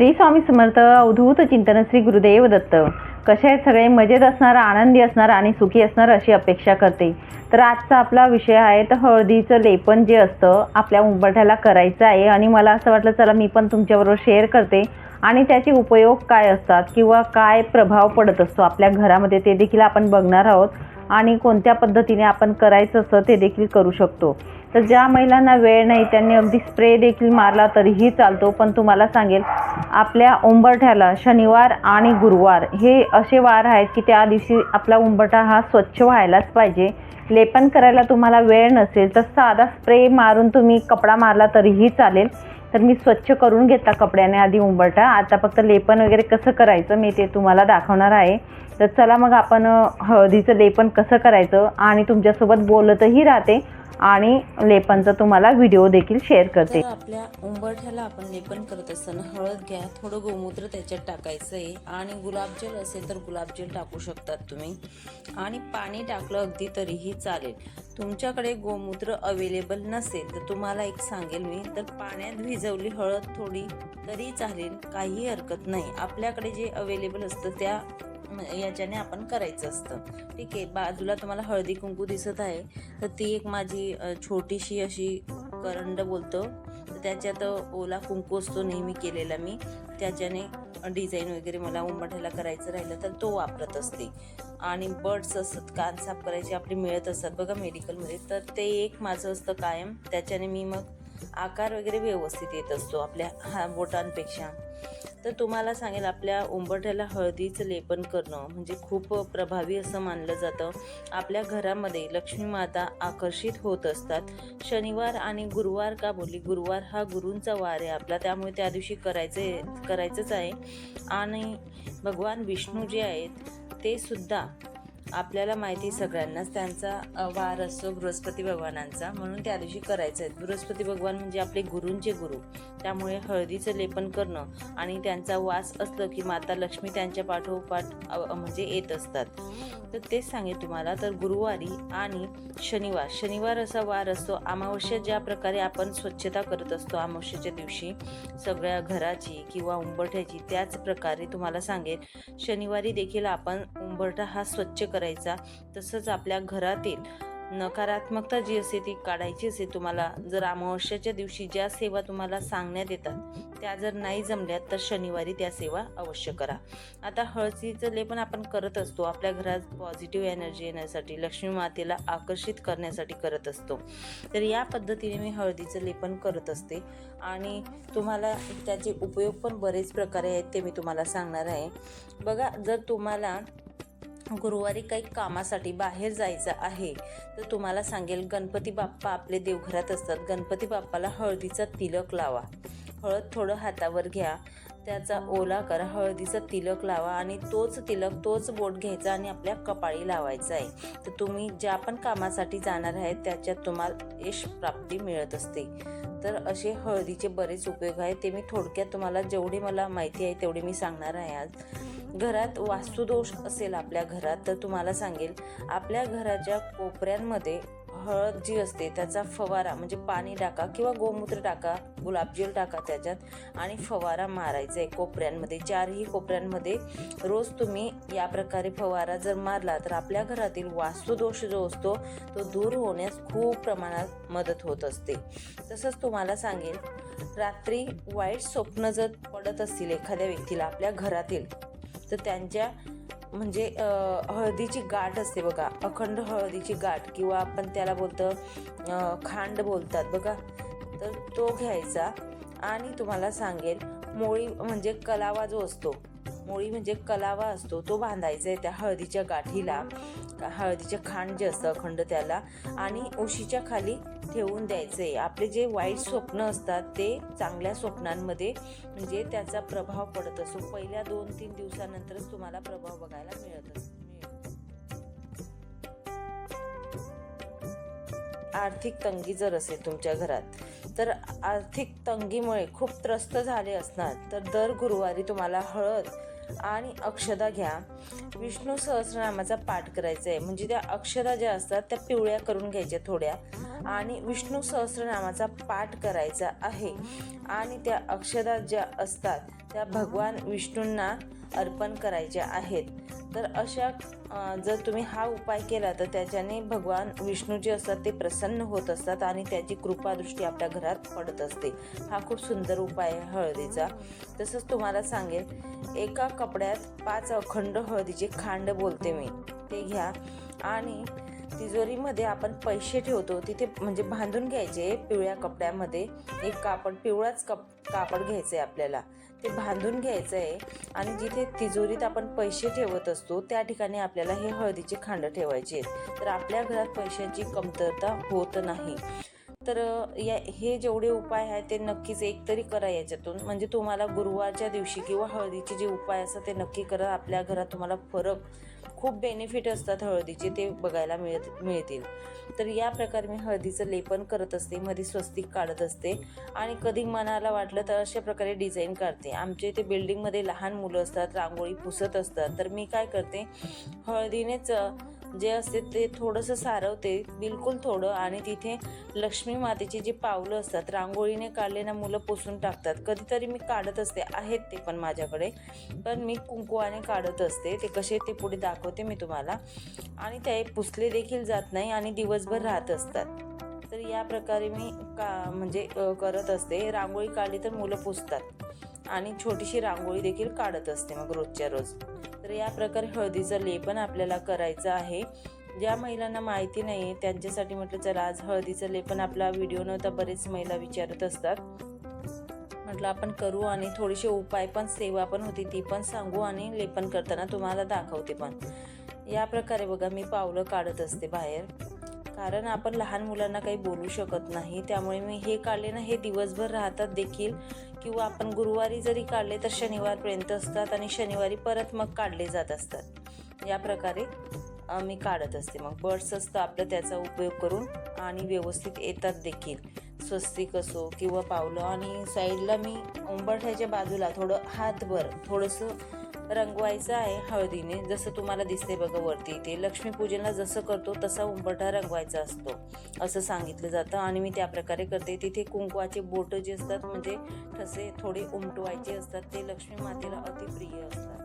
श्री स्वामी समर्थ अवधूत चिंतन श्री गुरुदेव दत्त. कसे आहेत सगळे? मजेत असणार आनंदी असणार आणि सुखी असणार अशी अपेक्षा करते. तर आजचा आपला विषय आहे तर हळदीचं लेपन जे असतं आपल्या उंबरठ्याला करायचं आहे. आणि मला असं वाटलं चला मी पण तुमच्याबरोबर शेअर करते. आणि त्याचे उपयोग काय असतात किंवा काय प्रभाव पडत असतो आपल्या घरामध्ये ते देखील आपण बघणार आहोत. आणि कोणत्या पद्धतीने आपण करायचं असं ते देखील करू शकतो. तर ज्या महिलांना वेळ नाही त्यांनी अगदी स्प्रे देखील मारला तरीही चालतो. पण तुम्हाला सांगेल आपल्या उंबरठ्याला शनिवार आणि गुरुवार हे असे वार आहेत की त्या दिवशी आपला उंबरठा हा स्वच्छ व्हायलाच पाहिजे. लेपन करायला तुम्हाला वेळ नसेल तर साधा स्प्रे मारून तुम्ही कपडा मारला तरीही चालेल. तर मी स्वच्छ करून घेतला कपड्याने आधी उंबरठा. आता फक्त लेपन वगैरे कसं करायचं मी ते तुम्हाला दाखवणार आहे. तर चला मग आपण हळदीचं लेपन कसं करायचं आणि तुमच्यासोबत बोलतही राहते आणि लेपनचा तुम्हाला व्हिडिओ देखील शेअर करते. आपल्या उंबरठ्याला आपण लेपन करत असताना हळद घ्या थोडं गोमूत्र त्याच्यात टाकायचं आहे आणि गुलाबजल असेल तर गुलाबजल टाकू शकतात तुम्ही. आणि पाणी टाकलं अगदी तरीही चालेल. तुमच्याकडे गोमूत्र अवेलेबल नसेल तर तुम्हाला एक सांगेल मी तर पाण्यात भिजवली हळद थोडी तरी चालेल काही हरकत नाही. आपल्याकडे जे अवेलेबल असतं त्या याच्याने आपण करायचं असतं. ठीक आहे बाजूला तुम्हाला हळदी कुंकू दिसत आहे. तर ती एक माझी छोटीशी अशी करंड बोलतो. तर त्याच्यात ओला कुंकू असतो नेहमी केलेला मी. त्याच्याने डिझाईन वगैरे मला उंबरठ्याला करायचं राहिलं तर तो वापरत असते. आणि बर्ड्स असतात कान साफ करायचे आपले मिळत असतात. बघा मेडिकलमध्ये तर ते एक माझं असतं कायम. त्याच्याने मी मग आकार वगैरे व्यवस्थित येत असतो आपल्या हा बोटांपेक्षा. तर तुम्हाला सांगेल आपल्या उंबरठ्याला हळदीचं लेपन करणं म्हणजे खूप प्रभावी असं मानलं जातं. आपल्या घरामध्ये लक्ष्मी माता आकर्षित होत असतात. शनिवार आणि गुरुवार का बोलली? गुरुवार हा गुरूंचा वार आहे आपला त्यामुळे त्या दिवशी करायचे करायचंच आहे. आणि भगवान विष्णू जे आहेत ते सुद्धा आपल्याला माहिती सगळ्यांनाच त्यांचा वार असतो बृहस्पती भगवानांचा. म्हणून त्या दिवशी करायचं आहे. बृहस्पती भगवान म्हणजे आपले गुरूंचे गुरु. त्यामुळे हळदीचं लेपन करणं आणि त्यांचा वास असलं की माता लक्ष्मी त्यांच्या पाठोपाठ म्हणजे येत असतात. तर तेच सांगेल तुम्हाला. तर गुरुवारी आणि शनिवार. शनिवार असा वार असतो. अमावस्या ज्या प्रकारे आपण स्वच्छता करत असतो अमावस्याच्या दिवशी सगळ्या घराची किंवा उंबरठ्याची त्याच प्रकारे तुम्हाला सांगेल शनिवारी देखील आपण उंबरठा हा स्वच्छ कर करायचा तसंच आपल्या घरातील नकारात्मकता जी असते ती काढायची असते. तुम्हाला जर अमावस्याच्या दिवशी ज्या सेवा तुम्हाला सांगण्यात येतात त्या जर नाही जमल्या तर शनिवारी त्या सेवा अवश्य करा. आता हळदीचं लेपन आपण करत असतो. आपल्या घरात पॉझिटिव्ह एनर्जी येण्यासाठी लक्ष्मी मातेला आकर्षित करण्यासाठी करत असतो. तर या पद्धतीने मी हळदीचं लेपन करत असते. आणि तुम्हाला त्याचे उपयोग पण बरेच प्रकारे आहेत ते मी तुम्हाला सांगणार आहे. बघा जर तुम्हाला गुरुवारी काही कामासाठी बाहेर जायचं आहे तर तुम्हाला सांगेल गणपती बाप्पा आपले देवघरात असतात. गणपती बाप्पाला हळदीचा तिलक लावा. हळद थोडं हातावर घ्या. त्याचा ओला करा. हळदीचा तिलक लावा आणि तोच तिलक तोच बोट घ्यायचा आणि आपल्या कपाळी लावायचा आहे. तर तुम्ही ज्या पण कामासाठी जाणार आहेत त्याच्यात तुम्हाला यश प्राप्ती मिळत असते. तर असे हळदीचे बरेच उपयोग आहेत. ते मी थोडक्यात तुम्हाला जेवढे मला माहिती आहे तेवढे मी सांगणार आहे आज. घरात वास्तुदोष असेल आपल्या घरात तर तुम्हाला सांगेल आपल्या घराच्या कोपऱ्यांमध्ये हळद जी असते त्याचा फवारा म्हणजे पाणी टाका किंवा गोमूत्र टाका गुलाबजल टाका त्याच्यात आणि फवारा मारायचा आहे कोपऱ्यांमध्ये. चारही कोपऱ्यांमध्ये रोज तुम्ही या प्रकारे फवारा जर मारला तर आपल्या घरातील वास्तुदोष जो असतो तो दूर होण्यास खूप प्रमाणात मदत होत असते. तसंच तुम्हाला सांगेल रात्री वाईट स्वप्न जर पडत असतील एखाद्या व्यक्तीला आपल्या घरातील तर त्यांच्या म्हणजे हळदीची गाठ असते बघा अखंड हळदीची गाठ किंवा आपण त्याला बोलतो खांड बोलतात बघा. तर तो घ्यायचा आणि तुम्हाला सांगेल मोळी म्हणजे कलावा जो असतो मोळी म्हणजे कलावा असतो. तो बांधायचा आहे त्या हळदीच्या गाठीला. हळदीचे खांड जे असतं अखंड त्याला. आणि उशीच्या खाली ठेवून द्यायचं आहे आपले जे वाईट स्वप्न असतात ते चांगल्या स्वप्नांमध्ये म्हणजे त्याचा प्रभाव पडत असतो. पहिल्या दोन तीन दिवसानंतरच तुम्हाला प्रभाव बघायला मिळत असतो आर्थिक तंगी जर असेल तुमच्या घरात तर आर्थिक तंगीमुळे खूप त्रस्त झाले असणार तर दर गुरुवारी तुम्हाला हळद आणि अक्षदा घ्या. विष्णू सहस्रनामाचा पाठ करायचा आहे म्हणजे त्या अक्षदा ज्या असतात त्या पिवळ्या करून घ्यायच्या थोड्या. आणि विष्णू सहस्रनामाचा पाठ करायचा आहे. आणि त्या अक्षदा ज्या असतात त्या भगवान विष्णूंना अर्पण करायच्या आहेत. तर अशा जर तुम्ही हा उपाय केला तर त्याच्याने भगवान विष्णू जे असतात ते प्रसन्न होत असतात आणि त्याची कृपादृष्टी आपल्या घरात पडत असते. हा खूप सुंदर उपाय आहे हळदीचा. तसंच तुम्हाला सांगेल एका कपड्यात पाच अखंड हळदीचे खांड बोलते मी. ते घ्या. आणि तिजोरीमध्ये आपण पैसे ठेवतो. तिथे म्हणजे बांधून घ्यायचे पिवळ्या कपड्यामध्ये. एक कापड पिवळाच कप कापड घ्यायचं आहे आपल्याला. ते बांधून घ्यायचं आहे आणि जिथे तिजोरीत आपण पैसे ठेवत असतो त्या ठिकाणी आपल्याला हे हळदीचे खांड ठेवायचे आहेत. तर आपल्या घरात पैशाची कमतरता होत नाही. तर या हे जेवढे उपाय आहेत ते नक्कीच एक तरी करा याच्यातून. म्हणजे तुम्हाला गुरुवारच्या दिवशी किंवा हळदीचे जे उपाय असतात ते नक्की करा. आपल्या घरात तुम्हाला फरक खूप बेनिफिट असतात हळदीचे ते बघायला मिळत मिळतील. तर या प्रकारे मी हळदीचं लेपन करत असते मध्ये स्वस्तिक काढत असते आणि कधी मनाला वाटलं तर अशा प्रकारे डिझाईन काढते. आमच्या इथे बिल्डिंगमध्ये लहान मुलं असतात रांगोळी पुसत असतात. तर मी काय करते हळदीनेच जे असते ते थोडंसं सारवते बिलकुल थोडं. आणि तिथे लक्ष्मी मातेची जी पावलं असतात रांगोळीने काढले ना मुलं पुसून टाकतात. कधीतरी मी काढत असते आहेत ते पण माझ्याकडे. पण मी कुंकुवाने काढत असते. ते कसे ते पुढे दाखवते मी तुम्हाला. आणि ते पुसले देखील जात नाही आणि दिवसभर राहत असतात. तर या प्रकारे मी का म्हणजे करत असते. रांगोळी काढली तर मुलं पुसतात. आणि छोटीशी रांगोळी देखील काढत असते मग रोजच्या रोज. तर या प्रकारे हळदीचं लेपन आपल्याला करायचं आहे. ज्या महिलांना माहिती नाही आहे त्यांच्यासाठी म्हटलं चला आज हळदीचं लेपन आपला व्हिडिओ नव्हता बरेच महिला विचारत असतात. म्हटलं आपण करू आणि थोडेसे उपाय पण सेवा पण होती ती पण सांगू आणि लेपन करताना तुम्हाला दाखवते पण. या प्रकारे बघा मी पावलं काढत असते बाहेर. कारण आपण लहान मुलांना काही बोलू शकत नाही. त्यामुळे मी हे काढले ना हे दिवसभर राहतात देखील. किंवा आपण गुरुवारी जरी काढले तर शनिवारपर्यंत असतात आणि शनिवारी परत मग काढले जात असतात. या प्रकारे मी काढत असते. मग बर्ड्स असतं आपलं त्याचा उपयोग करून आणि व्यवस्थित येतात देखील. स्वस्तिक असो किंवा पावलं. आणि साईडला मी उंबरठ्याच्या बाजूला थोडं हातभर थोडंसं रंगवायचं आहे हळदीने. जसं तुम्हाला दिसते बघा वरती इथे. लक्ष्मीपूजनला जसं करतो तसा उंबरठा रंगवायचा असतो असं सांगितलं जातं. आणि मी त्या प्रकारे करते. तिथे कुंकवाचे बोटं जे असतात म्हणजे ठसे थोडे उमटवायचे असतात ते लक्ष्मी मातेला अतिप्रिय असतात.